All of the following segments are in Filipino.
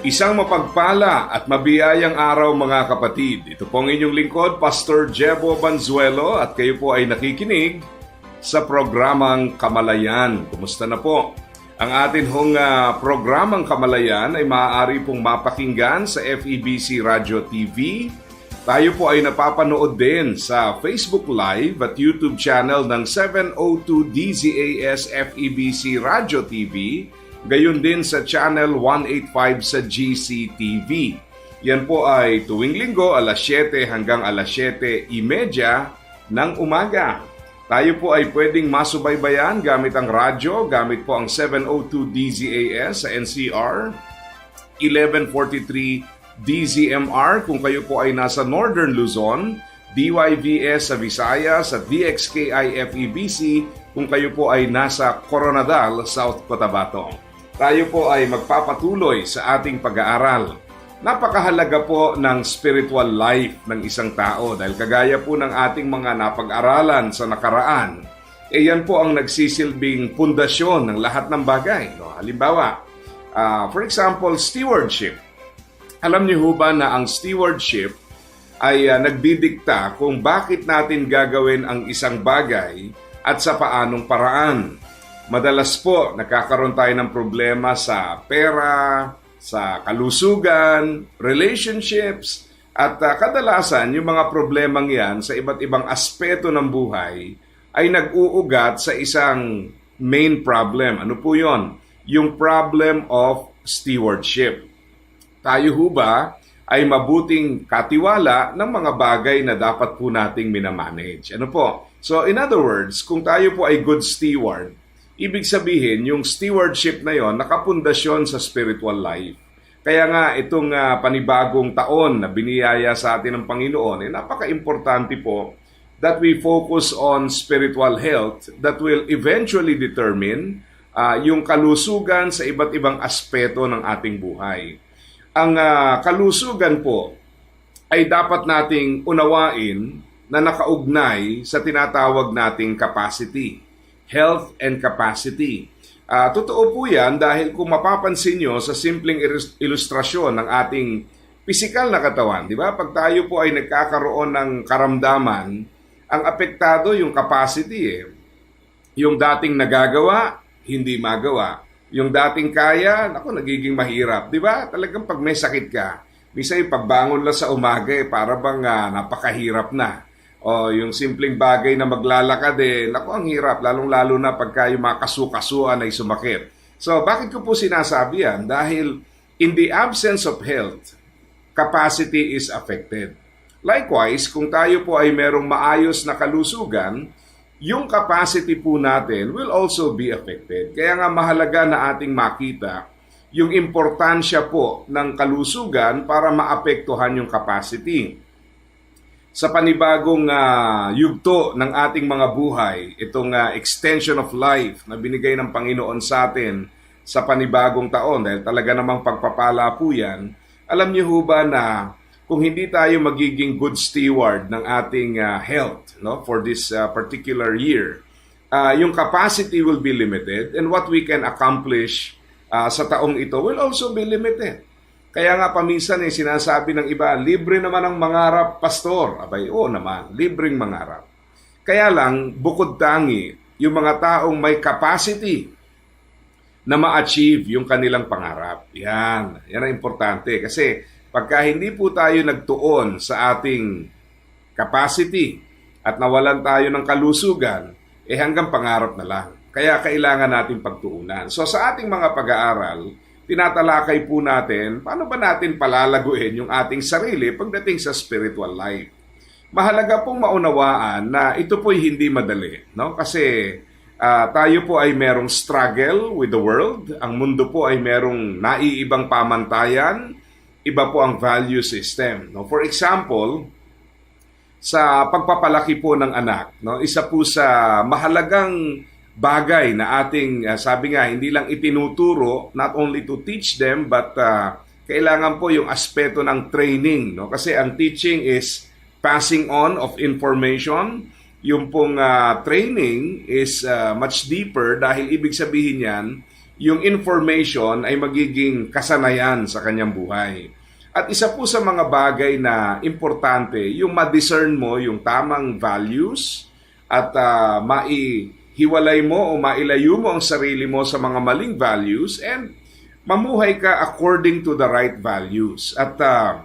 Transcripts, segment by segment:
Isang mapagpala at mabiyayang araw mga kapatid. Ito pong inyong lingkod, Pastor Jebo Banzuelo at kayo po ay nakikinig sa programang Kamalayan. Kumusta na po? Ang atin hong ah, programang Kamalayan ay maaari pong mapakinggan sa FEBC Radio TV. Tayo po ay napapanood din sa Facebook Live at YouTube channel ng 702 DZAS FEBC Radio TV gayon din sa Channel 185 sa GCTV. Yan po ay tuwing linggo alas 7 hanggang alas 7.30 ng umaga. Tayo po ay pwedeng masubaybayan gamit ang radyo, gamit po ang 702 DZAS sa NCR, 1143 DZMR kung kayo po ay nasa Northern Luzon, DYVS sa Visayas at DXKI FEBC kung kayo po ay nasa Coronadal, South Cotabato. Tayo po ay magpapatuloy sa ating pag-aaral. Napakahalaga po ng spiritual life ng isang tao dahil kagaya po ng ating mga napag-aralan sa nakaraan, eh yan po ang nagsisilbing pundasyon ng lahat ng bagay. No? Halimbawa, ah, for example, stewardship. Alam niyo ho ba na ang stewardship ay ah, nagdidikta kung bakit natin gagawin ang isang bagay at sa paanong paraan. Madalas po nagkakaroon tayo ng problema sa pera, sa kalusugan, relationships, at ah, kadalasan yung mga problemang yan sa iba't ibang aspeto ng buhay ay nag-uugat sa isang main problem. Ano po yon? Yung problem of stewardship. Tayo ho ba ay mabuting katiwala ng mga bagay na dapat po nating minamanage. Ano po? So in other words, kung tayo po ay good steward, ibig sabihin yung stewardship na yon nakapundasyon sa spiritual life. Kaya nga itong ah, panibagong taon na biniyaya sa atin ng Panginoon, eh, napaka-importante po that we focus on spiritual health that will eventually determine ah, yung kalusugan sa iba't ibang aspeto ng ating buhay. Ang ah, kalusugan po ay dapat nating unawain na nakaugnay sa tinatawag nating capacity, health and capacity. Ah, totoo po yan dahil kung mapapansin nyo sa simpleng ilus- ilustrasyon ng ating pisikal na katawan, di ba? Pag tayo po ay nagkakaroon ng karamdaman, ang apektado yung capacity eh. Yung dating nagagawa, hindi magawa. Yung dating kaya, naku, nagiging mahirap. Di ba? Talagang pag may sakit ka, minsan yung pagbangon lang sa umaga, eh, para bang ah, napakahirap na. O yung simpleng bagay na maglalakad, eh, naku, ang hirap. Lalong-lalo na pagka yung mga kasu-kasuan ay sumakit. So, bakit ko po sinasabi yan? Dahil in the absence of health, capacity is affected. Likewise, kung tayo po ay merong maayos na kalusugan, yung capacity po natin will also be affected. Kaya nga mahalaga na ating makita yung importansya po ng kalusugan para maapektuhan yung capacity. Sa panibagong ah, yugto ng ating mga buhay, itong ah, extension of life na binigay ng Panginoon sa atin sa panibagong taon, dahil talaga namang pagpapala po yan, alam niyo ho ba na kung hindi tayo magiging good steward ng ating ah, health no for this ah, particular year ah, yung capacity will be limited and what we can accomplish ah, sa taong ito will also be limited kaya nga paminsan eh sinasabi ng iba libre naman ang mangarap pastor abay oo naman libreng mangarap kaya lang bukod tangi yung mga taong may capacity na ma-achieve yung kanilang pangarap. Yan. Yan ang importante. Kasi pagka hindi po tayo nagtuon sa ating capacity at nawalan tayo ng kalusugan, eh hanggang pangarap na lang. Kaya kailangan natin pagtuunan. So sa ating mga pag-aaral, tinatalakay po natin paano ba natin palalaguin yung ating sarili pagdating sa spiritual life. Mahalaga pong maunawaan na ito po'y hindi madali. No? Kasi Ah, tayo po ay merong struggle with the world. Ang mundo po ay merong naiibang pamantayan. Iba po ang value system. No? For example, sa pagpapalaki po ng anak, no? isa po sa mahalagang bagay na ating, ah, sabi nga, hindi lang itinuturo, not only to teach them, but ah, kailangan po yung aspeto ng training. No? Kasi ang teaching is passing on of information. Yung pong ah, training is ah, much deeper dahil ibig sabihin yan, yung information ay magiging kasanayan sa kanyang buhay. At isa po sa mga bagay na importante, yung ma-discern mo yung tamang values at uh, maihiwalay mo o mailayo mo ang sarili mo sa mga maling values and mamuhay ka according to the right values. At uh,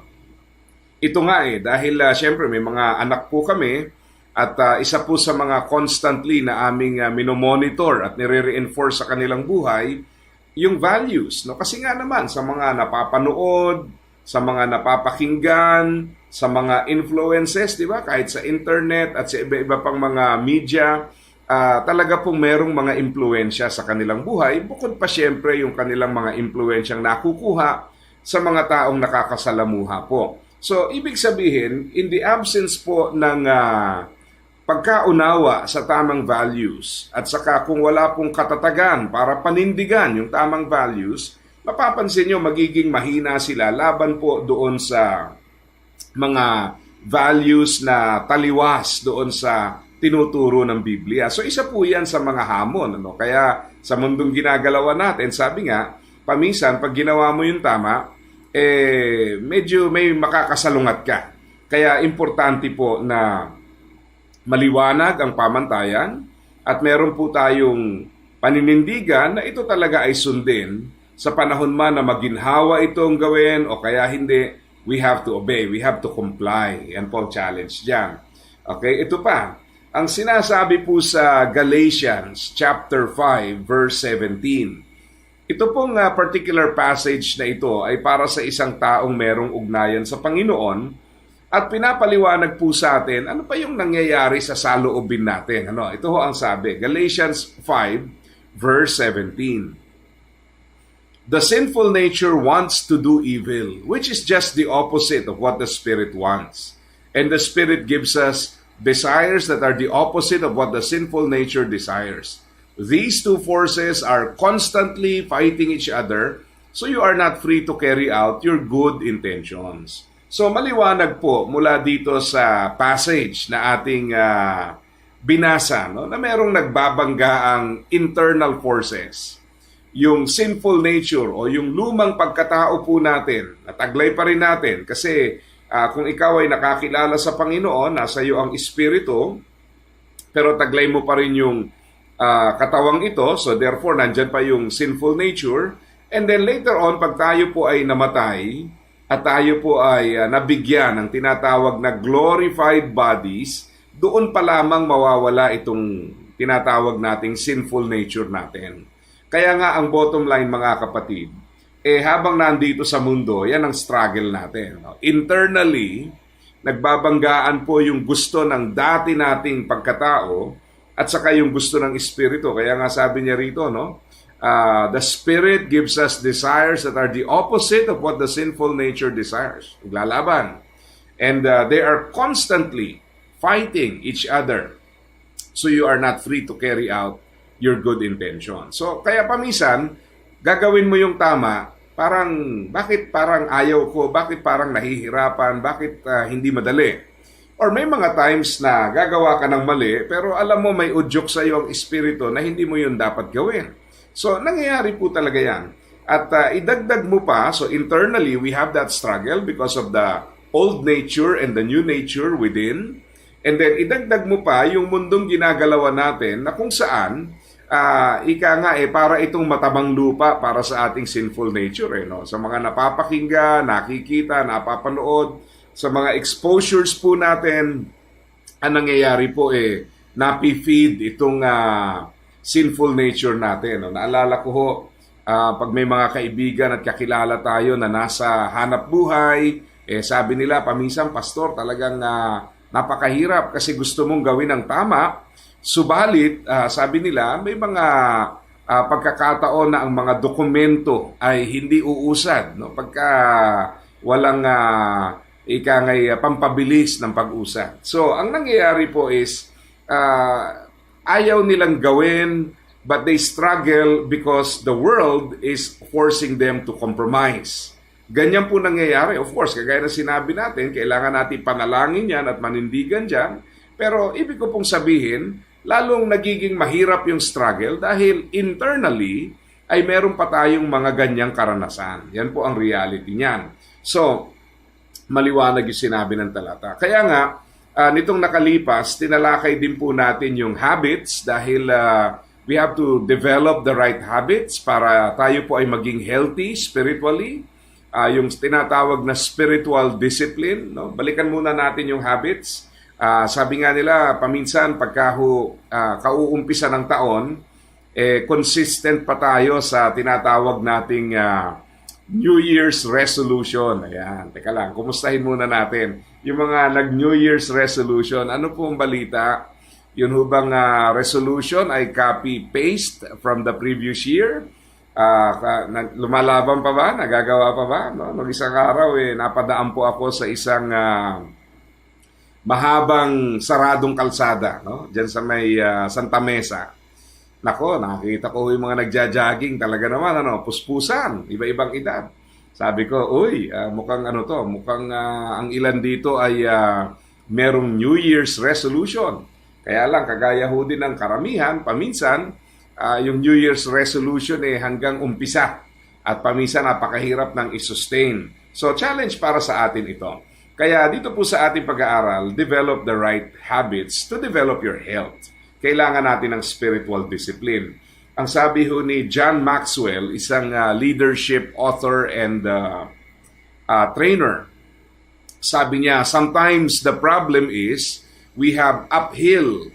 ito nga eh, dahil uh, syempre may mga anak po kami at uh, isa po sa mga constantly na aming uh, minomonitor at nire-reinforce sa kanilang buhay, yung values. No? Kasi nga naman, sa mga napapanood, sa mga napapakinggan, sa mga influences, di ba? Kahit sa internet at sa iba-iba pang mga media, ah, talaga pong merong mga impluensya sa kanilang buhay. Bukod pa siyempre yung kanilang mga impluensyang nakukuha sa mga taong nakakasalamuha po. So, ibig sabihin, in the absence po ng ah, pagkaunawa sa tamang values at saka kung wala pong katatagan para panindigan yung tamang values, mapapansin nyo magiging mahina sila laban po doon sa mga values na taliwas doon sa tinuturo ng Biblia. So isa po yan sa mga hamon. Ano? Kaya sa mundong ginagalawan natin, sabi nga, paminsan pag ginawa mo yung tama, eh, medyo may makakasalungat ka. Kaya importante po na maliwanag ang pamantayan at meron po tayong paninindigan na ito talaga ay sundin sa panahon man na maginhawa itong gawin o kaya hindi, we have to obey, we have to comply. Yan po ang challenge dyan. Okay, ito pa. Ang sinasabi po sa Galatians chapter 5 verse 17. Ito pong uh, particular passage na ito ay para sa isang taong merong ugnayan sa Panginoon at pinapaliwanag po sa atin ano pa yung nangyayari sa saloobin natin. Ano? Ito ho ang sabi, Galatians 5 verse 17. The sinful nature wants to do evil, which is just the opposite of what the Spirit wants. And the Spirit gives us desires that are the opposite of what the sinful nature desires. These two forces are constantly fighting each other, so you are not free to carry out your good intentions. So maliwanag po mula dito sa passage na ating ah, binasa no, na merong nagbabangga ang internal forces yung sinful nature o yung lumang pagkatao po natin, nataglay pa rin natin kasi ah, kung ikaw ay nakakilala sa Panginoon, nasa iyo ang Espiritu, pero taglay mo pa rin yung ah, katawang ito, so therefore nandyan pa yung sinful nature, and then later on, pag tayo po ay namatay, at tayo po ay ah, nabigyan ng tinatawag na glorified bodies, doon pa lamang mawawala itong tinatawag nating sinful nature natin. Kaya nga ang bottom line mga kapatid, eh habang nandito sa mundo, yan ang struggle natin. No? Internally, nagbabanggaan po yung gusto ng dati nating pagkatao at saka yung gusto ng espiritu. Kaya nga sabi niya rito, no? Uh, the spirit gives us desires that are the opposite of what the sinful nature desires. Naglalaban. And uh, they are constantly fighting each other. So you are not free to carry out your good intention. So, kaya paminsan, gagawin mo yung tama, parang, bakit parang ayaw ko, bakit parang nahihirapan, bakit ah, hindi madali? Or may mga times na gagawa ka ng mali, pero alam mo may udyok sa iyo ang espiritu na hindi mo yun dapat gawin. So, nangyayari po talaga yan. At ah, idagdag mo pa, so internally, we have that struggle because of the old nature and the new nature within. And then, idagdag mo pa yung mundong ginagalawan natin na kung saan ah ika nga eh, para itong matabang lupa para sa ating sinful nature. Eh, no? Sa mga napapakinggan, nakikita, napapanood, sa mga exposures po natin, ang nangyayari po eh, napifeed itong ah, sinful nature natin. No? Naalala ko ho, ah, pag may mga kaibigan at kakilala tayo na nasa hanap buhay, eh, sabi nila, paminsan, pastor, talagang ah, napakahirap kasi gusto mong gawin ang tama, Subalit, ah, sabi nila, may mga ah, pagkakataon na ang mga dokumento ay hindi uusad. No? Pagka walang uh, ika ngay, ah, pampabilis ng pag-usad. So, ang nangyayari po is, ah, ayaw nilang gawin, but they struggle because the world is forcing them to compromise. Ganyan po nangyayari. Of course, kagaya na sinabi natin, kailangan natin panalangin yan at manindigan dyan. Pero ibig ko pong sabihin, lalong nagiging mahirap yung struggle dahil internally ay meron pa tayong mga ganyang karanasan. Yan po ang reality niyan. So, maliwanag yung sinabi ng talata. Kaya nga, ah, nitong nakalipas, tinalakay din po natin yung habits dahil ah, we have to develop the right habits para tayo po ay maging healthy spiritually. Ah, yung tinatawag na spiritual discipline. No? Balikan muna natin yung habits. Ah, sabi nga nila, paminsan pagka ho, ah, kauumpisa ng taon, eh, consistent pa tayo sa tinatawag nating ah, New Year's resolution. Ayan, teka lang, kumustahin muna natin. Yung mga nag-New Year's resolution, ano po ang balita? Yun ho bang ah, resolution ay copy-paste from the previous year? Na- lumalaban pa ba? Nagagawa pa ba? No? Nung isang araw, eh, napadaan po ako sa isang ah, mahabang saradong kalsada, no? Diyan sa may ah, Santa Mesa. Nako, nakita ko yung mga nagja-jogging talaga naman, ano, puspusan, iba-ibang edad. Sabi ko, uy, ah, mukhang ano to, mukhang ah, ang ilan dito ay ah, merong New Year's resolution. Kaya lang, kagaya ho din ng karamihan, paminsan, ah, yung New Year's resolution eh hanggang umpisa. At paminsan napakahirap ng i-sustain. So, challenge para sa atin ito. Kaya dito po sa ating pag-aaral, develop the right habits to develop your health. Kailangan natin ng spiritual discipline. Ang sabi ho ni John Maxwell, isang ah, leadership author and ah, ah, trainer, sabi niya, sometimes the problem is we have uphill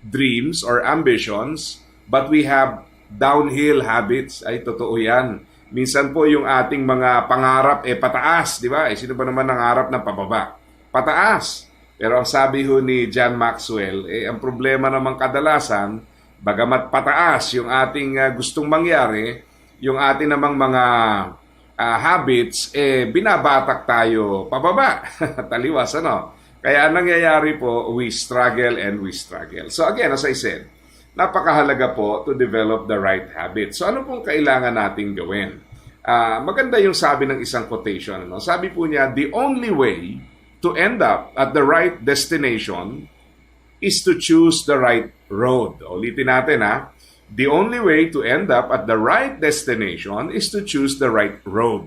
dreams or ambitions, but we have downhill habits. Ay, totoo yan. Minsan po yung ating mga pangarap eh pataas, di ba? Eh, sino ba naman nangarap ng pababa? Pataas. Pero ang sabi ho ni John Maxwell, eh, ang problema naman kadalasan, bagamat pataas yung ating ah, gustong mangyari, yung ating namang mga ah, habits, eh, binabatak tayo pababa. Taliwas, ano? Kaya ang nangyayari po, we struggle and we struggle. So again, as I said, napakahalaga po to develop the right habits. So ano pong kailangan nating gawin? Ah, maganda yung sabi ng isang quotation. Ano? Sabi po niya, the only way to end up at the right destination is to choose the right road. Ulitin natin ha. The only way to end up at the right destination is to choose the right road.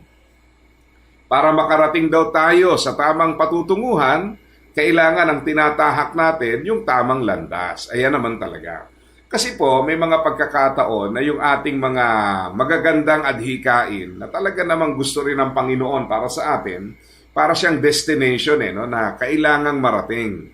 Para makarating daw tayo sa tamang patutunguhan, kailangan ang tinatahak natin yung tamang landas. Ayan naman talaga. Kasi po, may mga pagkakataon na yung ating mga magagandang adhikain na talaga namang gusto rin ng Panginoon para sa atin, para siyang destination eh, no, na kailangang marating.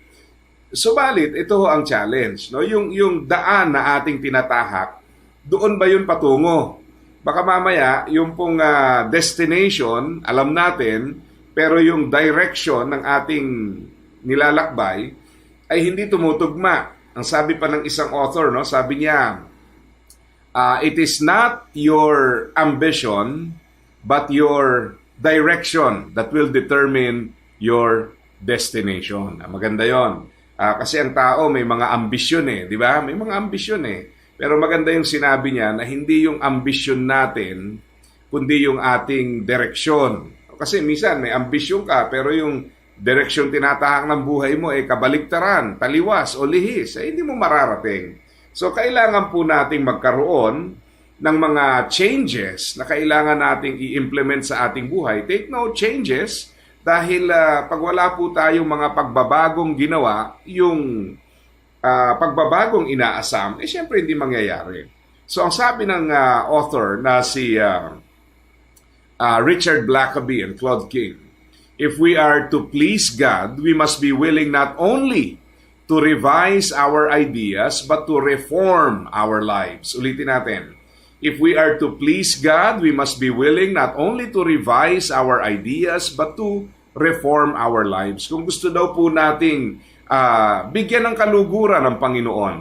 Subalit, ito ang challenge. No? Yung, yung daan na ating tinatahak, doon ba yun patungo? Baka mamaya, yung pong ah, destination, alam natin, pero yung direction ng ating nilalakbay ay hindi tumutugma. Ang sabi pa ng isang author, no, sabi niya, ah, it is not your ambition, but your direction that will determine your destination. Ah, maganda yon. Ah, kasi ang tao may mga ambisyon eh, di ba? May mga ambisyon eh. Pero maganda yung sinabi niya na hindi yung ambisyon natin, kundi yung ating direksyon. Kasi minsan may ambisyon ka, pero yung direksyon tinatahak ng buhay mo ay kabaliktaran, taliwas o lihis, ay hindi mo mararating. So kailangan po nating magkaroon ng mga changes na kailangan nating i-implement sa ating buhay. Take note, changes, dahil ah, pag wala po tayong mga pagbabagong ginawa, yung ah, pagbabagong inaasam, eh syempre hindi mangyayari. So ang sabi ng ah, author na si ah, ah, Richard Blackaby and Claude King, if we are to please God, we must be willing not only to revise our ideas, but to reform our lives. Ulitin natin. If we are to please God, we must be willing not only to revise our ideas, but to reform our lives. Kung gusto daw po nating ah, bigyan ng kaluguran ng Panginoon.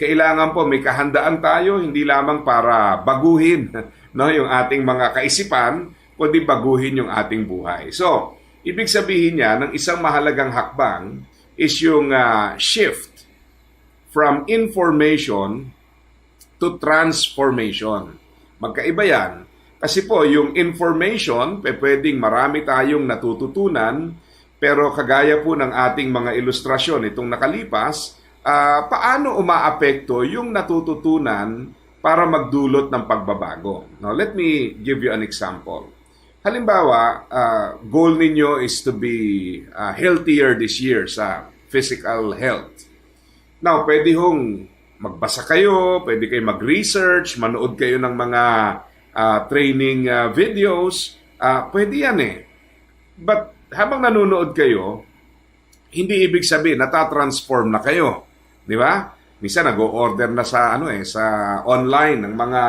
Kailangan po may kahandaan tayo hindi lamang para baguhin no yung ating mga kaisipan, kundi baguhin yung ating buhay. So, ibig sabihin niya ng isang mahalagang hakbang is yung ah, shift from information to transformation. Magkaiba yan. Kasi po, yung information, pwedeng marami tayong natututunan, pero kagaya po ng ating mga ilustrasyon itong nakalipas, ah, paano umaapekto yung natututunan para magdulot ng pagbabago? Now, let me give you an example. Halimbawa, ah, goal ninyo is to be ah, healthier this year sa physical health. Now, pwede hong magbasa kayo, pwede kayo mag-research, manood kayo ng mga ah, training ah, videos. Ah, pwede yan eh. But habang nanonood kayo, hindi ibig sabihin natatransform na kayo. Di ba? Minsan nag-order na sa ano eh sa online ng mga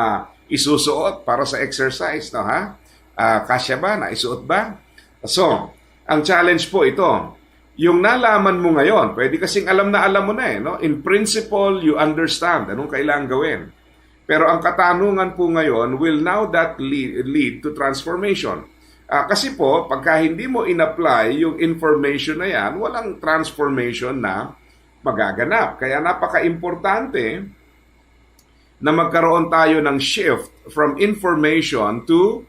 isusuot para sa exercise, no ha? Ah, kasya ba? Naisuot ba? So, ang challenge po ito. Yung nalaman mo ngayon, pwede kasing alam na alam mo na eh, no? In principle, you understand anong kailangan gawin. Pero ang katanungan po ngayon will now that lead, lead to transformation. Ah, kasi po, pagka hindi mo in-apply yung information na yan, walang transformation na magaganap. Kaya napaka-importante na magkaroon tayo ng shift from information to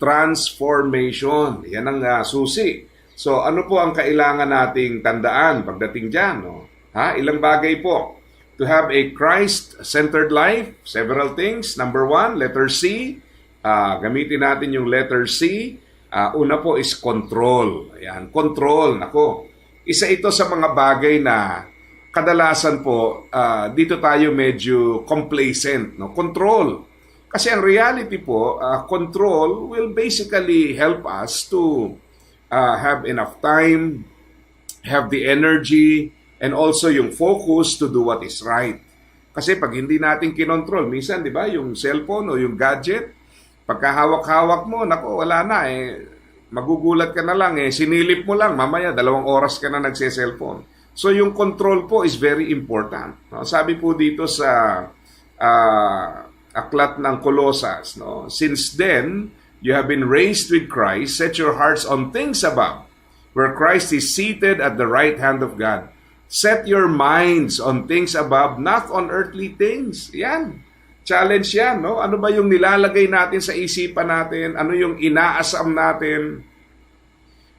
transformation. Yan ang ah, susi. So ano po ang kailangan nating tandaan pagdating dyan? No? Ha? Ilang bagay po. To have a Christ-centered life, several things. Number one, letter C. Ah, gamitin natin yung letter C. Ah, una po is control. Ayan, control. Nako, isa ito sa mga bagay na kadalasan po ah, dito tayo medyo complacent. No? Control. Kasi ang reality po, ah, control will basically help us to ah, have enough time, have the energy, and also yung focus to do what is right. Kasi pag hindi natin kinontrol, minsan, di ba, yung cellphone o yung gadget, pagkahawak-hawak mo, nako, wala na eh. Magugulat ka na lang eh. Sinilip mo lang, mamaya dalawang oras ka na nagse-cellphone. So yung control po is very important. No? Sabi po dito sa ah, aklat ng Colossus, no? Since then, you have been raised with Christ, set your hearts on things above, where Christ is seated at the right hand of God. Set your minds on things above, not on earthly things. Yan. Challenge yan, no? Ano ba yung nilalagay natin sa isipan natin? Ano yung inaasam natin?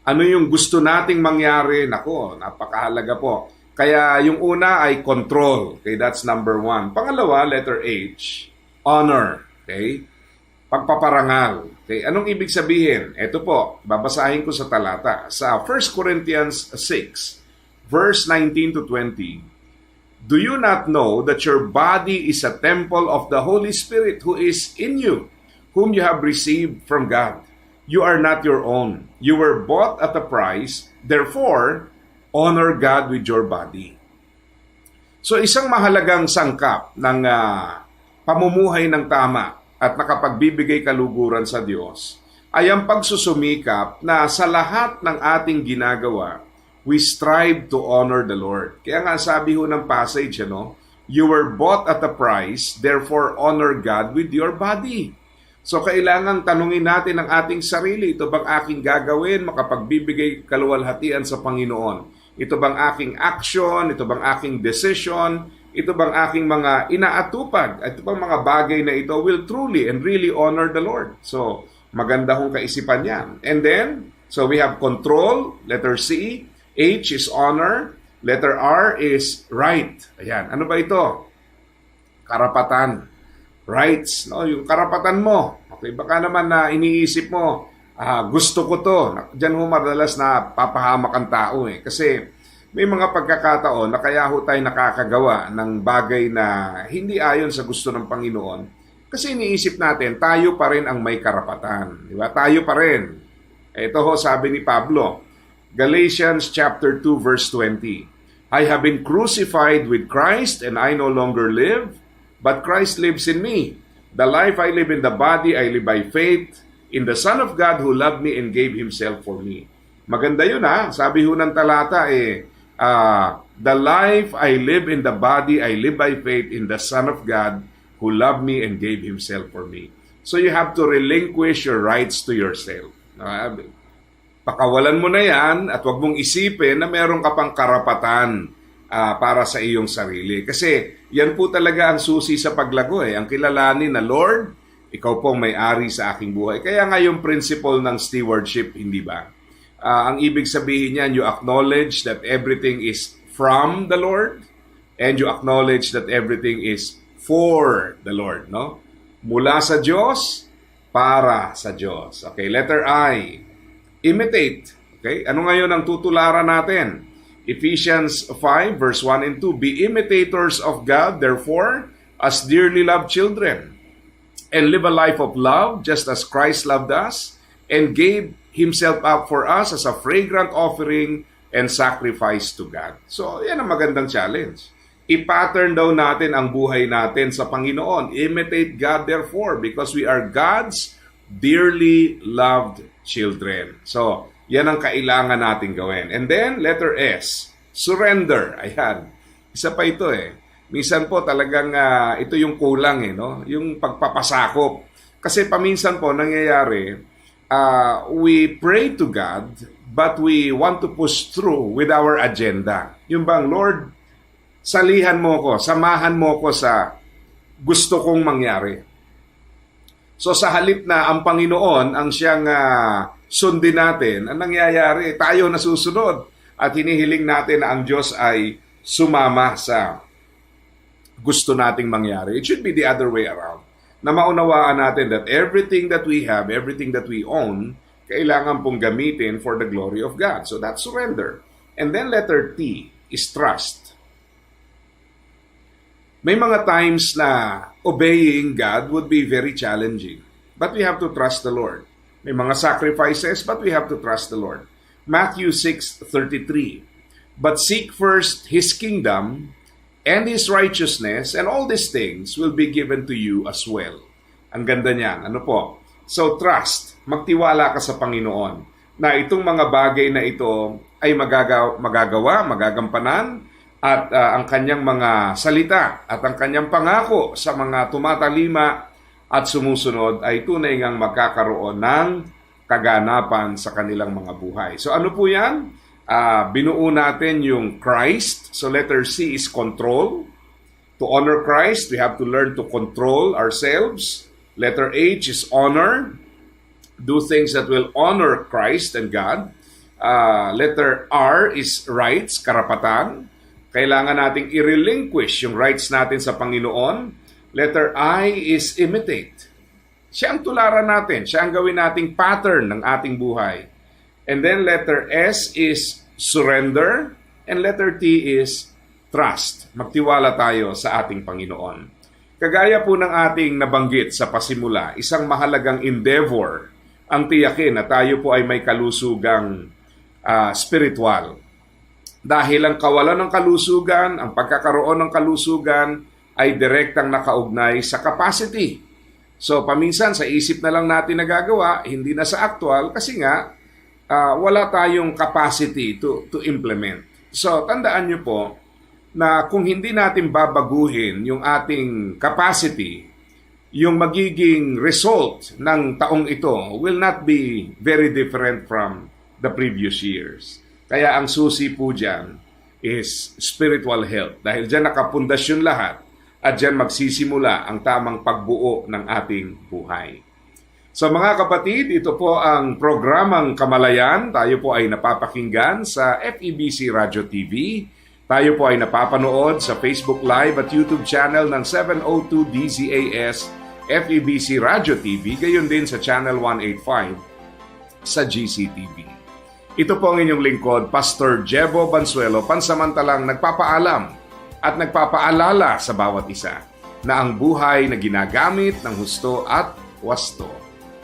Ano yung gusto nating mangyari? Nako, napakahalaga po. Kaya yung una ay control. Okay, that's number one. Pangalawa, letter H, honor. Okay? Pagpaparangal. Okay, anong ibig sabihin? Ito po, babasahin ko sa talata. Sa 1 Corinthians 6, verse 19 to 20. Do you not know that your body is a temple of the Holy Spirit who is in you, whom you have received from God? You are not your own. You were bought at a price. Therefore, honor God with your body. So isang mahalagang sangkap ng ah, pamumuhay ng tama at nakapagbibigay kaluguran sa Diyos ay ang pagsusumikap na sa lahat ng ating ginagawa, we strive to honor the Lord. Kaya nga sabi ho ng passage, ano, you were bought at a price, therefore honor God with your body. So kailangan tanungin natin ang ating sarili, ito bang aking gagawin makapagbibigay kaluwalhatian sa Panginoon? Ito bang aking action? Ito bang aking decision? Ito bang aking mga inaatupag? At ito bang mga bagay na ito will truly and really honor the Lord? So, maganda hong kaisipan yan. And then, so we have control, letter C. H is honor. Letter R is right. Ayan. Ano ba ito? Karapatan. Rights. No? Yung karapatan mo. Okay, baka naman na iniisip mo, ah, gusto ko to. Diyan ho madalas na papahamak ang tao eh. Kasi may mga pagkakataon na kaya ho tayo nakakagawa ng bagay na hindi ayon sa gusto ng Panginoon. Kasi iniisip natin, tayo pa rin ang may karapatan. Di ba? Tayo pa rin. Ito ho sabi ni Pablo, Galatians chapter 2 verse 20. I have been crucified with Christ and I no longer live, but Christ lives in me. The life I live in the body, I live by faith in the Son of God who loved me and gave Himself for me. Maganda yun ha. Sabi ho ng talata eh, ah, The life I live in the body, I live by faith in the Son of God who loved me and gave Himself for me. So you have to relinquish your rights to yourself. Pakawalan mo na yan at huwag mong isipin na meron ka pang karapatan ah, para sa iyong sarili. Kasi yan po talaga ang susi sa paglago eh. Ang kilalanin na Lord, ikaw po may-ari sa aking buhay. Kaya nga yung principle ng stewardship, hindi ba? Ah, ang ibig sabihin niyan, you acknowledge that everything is from the Lord and you acknowledge that everything is for the Lord, no? Mula sa Diyos, para sa Diyos. Okay, letter I. Imitate. Okay, ano ngayon ang tutularan natin? Ephesians 5 verse 1 and 2. Be imitators of God, therefore, as dearly loved children, and live a life of love just as Christ loved us and gave himself up for us as a fragrant offering and sacrifice to God. So, yan ang magandang challenge. I-pattern daw natin ang buhay natin sa Panginoon. Imitate God therefore because we are God's dearly loved children. So, yan ang kailangan natin gawin. And then, letter S, surrender. Ayan. Isa pa ito eh. Minsan po talagang ah, ito yung kulang eh, no? Yung pagpapasakop. Kasi paminsan po nangyayari, ah, we pray to God, but we want to push through with our agenda. Yung bang, Lord, salihan mo ko, samahan mo ko sa gusto kong mangyari. So sa halip na ang Panginoon ang siyang ah, sundin natin, ang nangyayari, tayo nasusunod at hinihiling natin na ang Diyos ay sumama sa gusto nating mangyari. It should be the other way around. Na maunawaan natin that everything that we have, everything that we own, kailangan pong gamitin for the glory of God. So that's surrender. And then letter T is trust. May mga times na obeying God would be very challenging. But we have to trust the Lord. May mga sacrifices, but we have to trust the Lord. Matthew 6:33. But seek first his kingdom and his righteousness, and all these things will be given to you as well. Ang ganda niyan. Ano po? So trust. Magtiwala ka sa Panginoon na itong mga bagay na ito ay magagawa, magagawa magagampanan, at ah, ang kanyang mga salita at ang kanyang pangako sa mga tumatalima at sumusunod ay tunay ngang magkakaroon ng kaganapan sa kanilang mga buhay. So ano po yan? Ah, binuo natin yung Christ. So letter C is control. To honor Christ, we have to learn to control ourselves. Letter H is honor. Do things that will honor Christ and God. Ah, letter R is rights, karapatan. Kailangan nating i-relinquish yung rights natin sa Panginoon. Letter I is imitate. Siya ang tularan natin. Siya ang gawin nating pattern ng ating buhay. And then letter S is surrender. And letter T is trust. Magtiwala tayo sa ating Panginoon. Kagaya po ng ating nabanggit sa pasimula, isang mahalagang endeavor ang tiyakin na tayo po ay may kalusugang ah, spiritual. Dahil ang kawalan ng kalusugan, ang pagkakaroon ng kalusugan ay direktang nakaugnay sa capacity. So paminsan sa isip na lang natin nagagawa, hindi na sa actual kasi nga ah, wala tayong capacity to to implement. So tandaan niyo po na kung hindi natin babaguhin yung ating capacity, yung magiging result ng taong ito will not be very different from the previous years. Kaya ang susi po dyan is spiritual health. Dahil dyan nakapundasyon lahat at dyan magsisimula ang tamang pagbuo ng ating buhay. So mga kapatid, ito po ang programang Kamalayan. Tayo po ay napapakinggan sa FEBC Radio TV. Tayo po ay napapanood sa Facebook Live at YouTube channel ng 702 DZAS FEBC Radio TV, gayon din sa Channel 185 sa GCTV. Ito po ang inyong lingkod, Pastor Jebo Bansuelo, pansamantalang nagpapaalam at nagpapaalala sa bawat isa na ang buhay na ginagamit ng husto at wasto